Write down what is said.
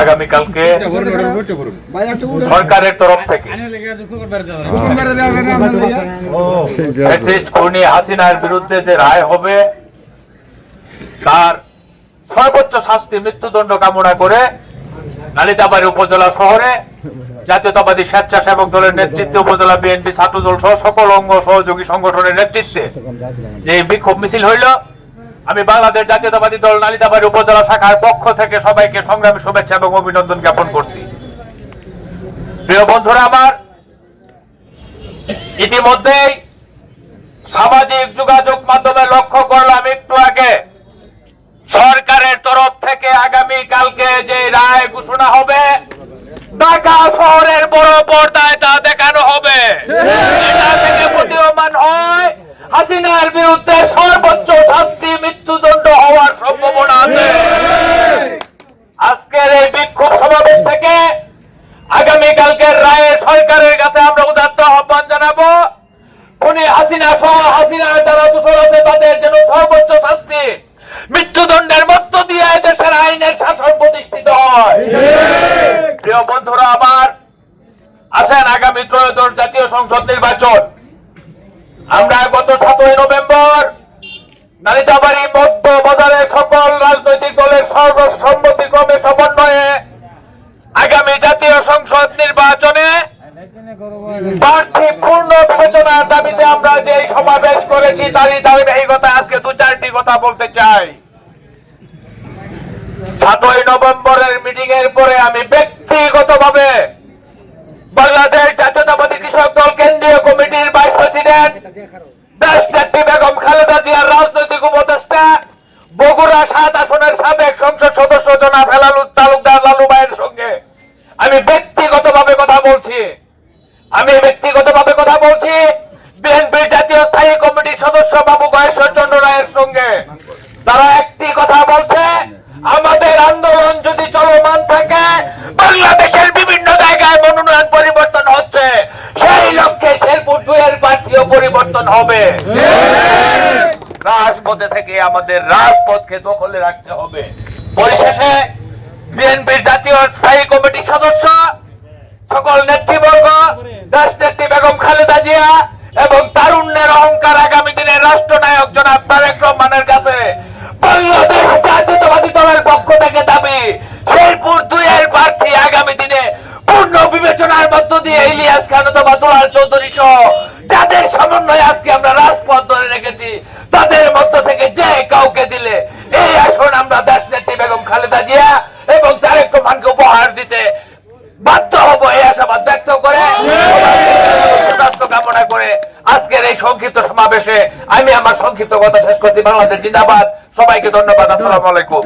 আগামীকালকে সরকারের তরফ থেকে হাসিনার বিরুদ্ধে যে রায় হবে তার সর্বোচ্চ শাস্তি মৃত্যুদণ্ড কামনা করে নালিতাবাড়ি উপজেলা শহরে জাতীয়তাবাদী স্বেচ্ছাসেবক দলের নেতৃত্বে উপজেলা বিএনপি ছাত্রদল সহ সকল অঙ্গ সহযোগী সংগঠনের নেতৃত্বে যে বিক্ষোভ মিছিল হইল আমি বাংলাদেশ জাতীয়তাবাদী দল নালিতাবাড়ি উপজেলা শাখার পক্ষ থেকে সবাইকে সংগ্রামী শুভেচ্ছা এবং অভিনন্দন জ্ঞাপন করছি। প্রিয় বন্ধুরা আমার ইতিমধ্যেই সামাজিক যোগাযোগ মাধ্যমে লক্ষ্য করলাম একটু আগে সরকারের তরফ থেকে আগামী কালকে যে রায় ঘোষণা হবে ঢাকা শহরের বড় পর্দায় তা দেখানো হবে। এটা থেকে প্রতীয়মান হয় হাসিনার বিরুদ্ধে সর্বোচ্চ শাস্তি মৃত্যুদণ্ড হওয়ার সম্ভাবনা আছে আজকের এই বিক্ষোভ সমাবেশ থেকে আগামীকালকের রায়ে সরকারের কাছে আমরা উদাত্ত আহ্বান জানাব। উনি হাসিনা সহ হাসিনার যারা দূষণ আছে, তাদের যেন সর্বোচ্চ শাস্তি মৃত্যুদণ্ডের মধ্য দিয়ে দেশের আইনের শাসন প্রতিষ্ঠিত হয়। প্রিয় বন্ধুরা আমার আসেন আগামী ত্রয়োদশ জাতীয় সংসদ নির্বাচন। আমরা গত সাতই নভেম্বর নালিতাবাড়ি মধ্য বাজারে সকল রাজনৈতিক দলের সর্বসম্মতিক্রমে সমন্বয়ে আগামী জাতীয় সংসদ নির্বাচনে প্রার্থী পূর্ণ বিবেচনার দাবিতে আমরা যে সমাবেশ করেছি, তারই ধারাবাহিকতা আজকে দু চারটি কথা বলতে চাই। সাতই নভেম্বরের মিটিং এর পরে আমি ব্যক্তিগতভাবে বাংলাদেশ জাতীয়তাবাদী কৃষক দল কেন্দ্রীয় কমিটির ভাইস প্রেসিডেন্ট, দেশনেত্রী বেগম খালেদা জিয়ার রাজনৈতিক উপদেষ্টা, বগুড়া সাত আসনের সাবেক সংসদ সদস্য জনাব আমি ব্যক্তিগতভাবে কথা বলছি। আমি ব্যক্তিগতভাবে কথা বলছি বিএনপির জাতীয় স্থায়ী কমিটির সদস্য বাবু গয়েশ্বর চন্দ্র রায়ের সঙ্গে। তারা একটি কথা বলছে, আমাদের আন্দোলন যদি চলমান থাকে, বাংলাদেশের বিভিন্ন জায়গায় মনোনয়ন পরিবর্তন হচ্ছে। সেই লক্ষ্যে শেরপুর দুয়ের প্রার্থীও পরিবর্তন হবে। রাজপথে থেকে আমাদের রাজপথকে দখলে রাখতে হবে। পরিশেষে বিএনপির জাতীয় স্থায়ী কমিটির সদস্য, সকল নেতৃবর্গ দেশ নেত্রী বেগম খালেদা জিয়া এবং তারুণ্যের অহংকার আগামী দিনের রাষ্ট্রনায়ক জনাব তারেক রহমানের কাছে বাংলাদেশ জাতীয়তাবাদী দলের পক্ষ থেকে দাবি, শেরপুর প্রার্থী আগামী দিনে পূর্ণ বিবেচনার মধ্য দিয়ে ইলিয়াস খান অথবা দুলাল চৌধুরী সহ যাদের সমন্বয়ে আজকে আমরা রাজপথ ধরে রেখেছি, তাদের মধ্য থেকে যে কাউকে দিলে, এই আসন আমরা দেশ নেত্রী বেগম খালেদা জিয়া এবং তারেক রহমানকে উপহার দিতে বাধ্য হব এই আশাবাদ ব্যক্ত করে। কামনা করে আজকের এই সংক্ষিপ্ত সমাবেশে আমি আমার সংক্ষিপ্ত কথা শেষ করছি। বাংলাদেশ জিন্দাবাদ। সবাইকে ধন্যবাদ। আসসালামু আলাইকুম।